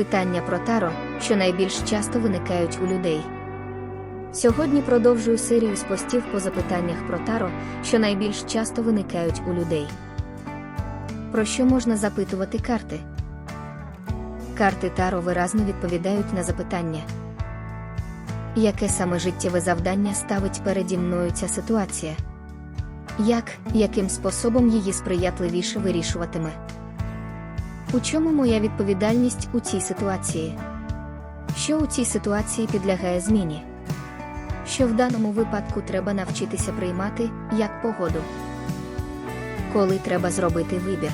Питання про таро, що найбільш часто виникають у людей. Сьогодні продовжую серію з постів по запитаннях про таро, що найбільш часто виникають у людей. Про що можна запитувати карти? Карти Таро виразно відповідають на запитання. Яке саме життєве завдання ставить переді мною ця ситуація? Як, яким способом її сприятливіше вирішуватиме? У чому моя відповідальність у цій ситуації? Що у цій ситуації підлягає зміні? Що в даному випадку треба навчитися приймати як погоду? Коли треба зробити вибір?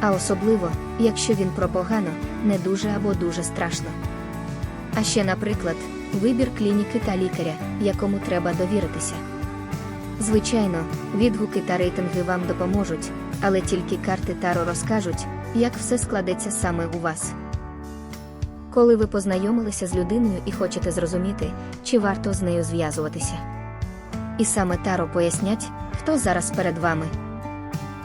А особливо, якщо він про погано, не дуже або дуже страшно. А ще, наприклад, вибір клініки та лікаря, якому треба довіритися. Звичайно, відгуки та рейтинги вам допоможуть, але тільки карти Таро розкажуть, як все складеться саме у вас. Коли ви познайомилися з людиною і хочете зрозуміти, чи варто з нею зв'язуватися. І саме Таро пояснять, хто зараз перед вами.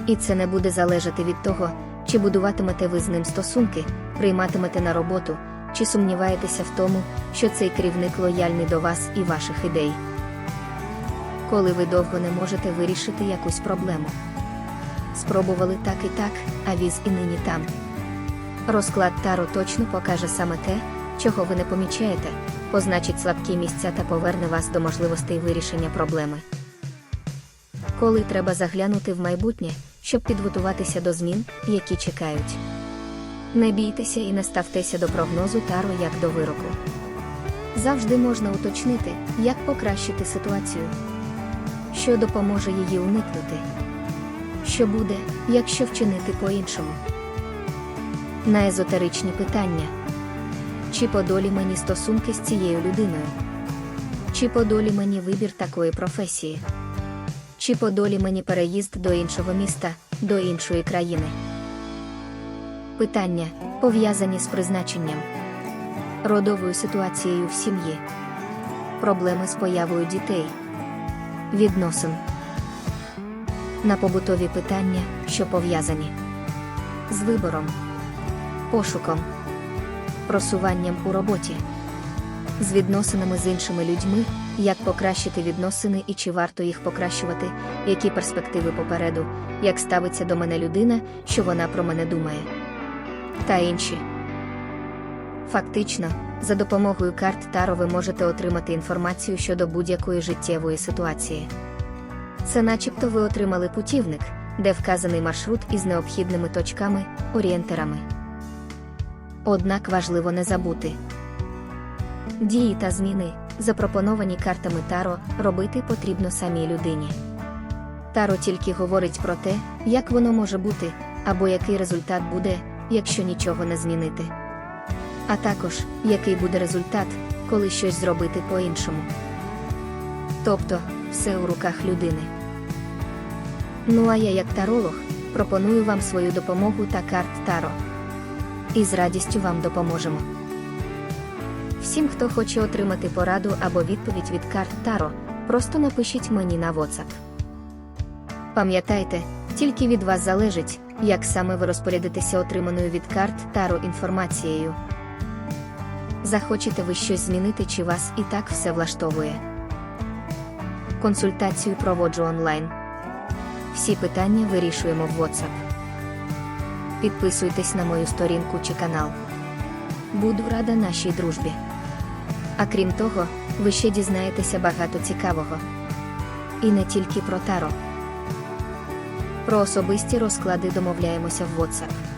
І це не буде залежати від того, чи будуватимете ви з ним стосунки, прийматимете на роботу, чи сумніваєтеся в тому, що цей керівник лояльний до вас і ваших ідей. Коли ви довго не можете вирішити якусь проблему. Спробували так і так, а віз і нині там. Розклад Таро точно покаже саме те, чого ви не помічаєте, позначить слабкі місця та поверне вас до можливостей вирішення проблеми. Коли треба заглянути в майбутнє, щоб підготуватися до змін, які чекають. Не бійтеся і не ставтеся до прогнозу Таро як до вироку. Завжди можна уточнити, як покращити ситуацію, що допоможе її уникнути, що буде, якщо вчинити по-іншому. На езотеричні питання. Чи по долі мені стосунки з цією людиною? Чи по долі мені вибір такої професії? Чи по долі мені переїзд до іншого міста, до іншої країни? Питання, пов'язані з призначенням, родовою ситуацією в сім'ї, проблеми з появою дітей, відносин. На побутові питання, що пов'язані з вибором, пошуком, просуванням у роботі, з відносинами з іншими людьми, як покращити відносини і чи варто їх покращувати, які перспективи попереду, як ставиться до мене людина, що вона про мене думає. Та інші. Фактично, за допомогою карт Таро ви можете отримати інформацію щодо будь-якої життєвої ситуації. Це начебто ви отримали путівник, де вказаний маршрут із необхідними точками, орієнтирами. Однак важливо не забути. Дії та зміни, запропоновані картами Таро, робити потрібно самій людині. Таро тільки говорить про те, як воно може бути, або який результат буде, якщо нічого не змінити. А також, який буде результат, коли щось зробити по-іншому. Тобто, все у руках людини. Ну а я, як таролог, пропоную вам свою допомогу та карт Таро. І з радістю вам допоможемо. Всім, хто хоче отримати пораду або відповідь від карт Таро, просто напишіть мені на WhatsApp. Пам'ятайте, тільки від вас залежить, як саме ви розпорядитеся отриманою від карт Таро інформацією. Захочете ви щось змінити, чи вас і так все влаштовує. Консультацію проводжу онлайн. Всі питання вирішуємо в WhatsApp. Підписуйтесь на мою сторінку чи канал. Буду рада нашій дружбі. А крім того, ви ще дізнаєтеся багато цікавого. І не тільки про таро. Про особисті розклади домовляємося в WhatsApp.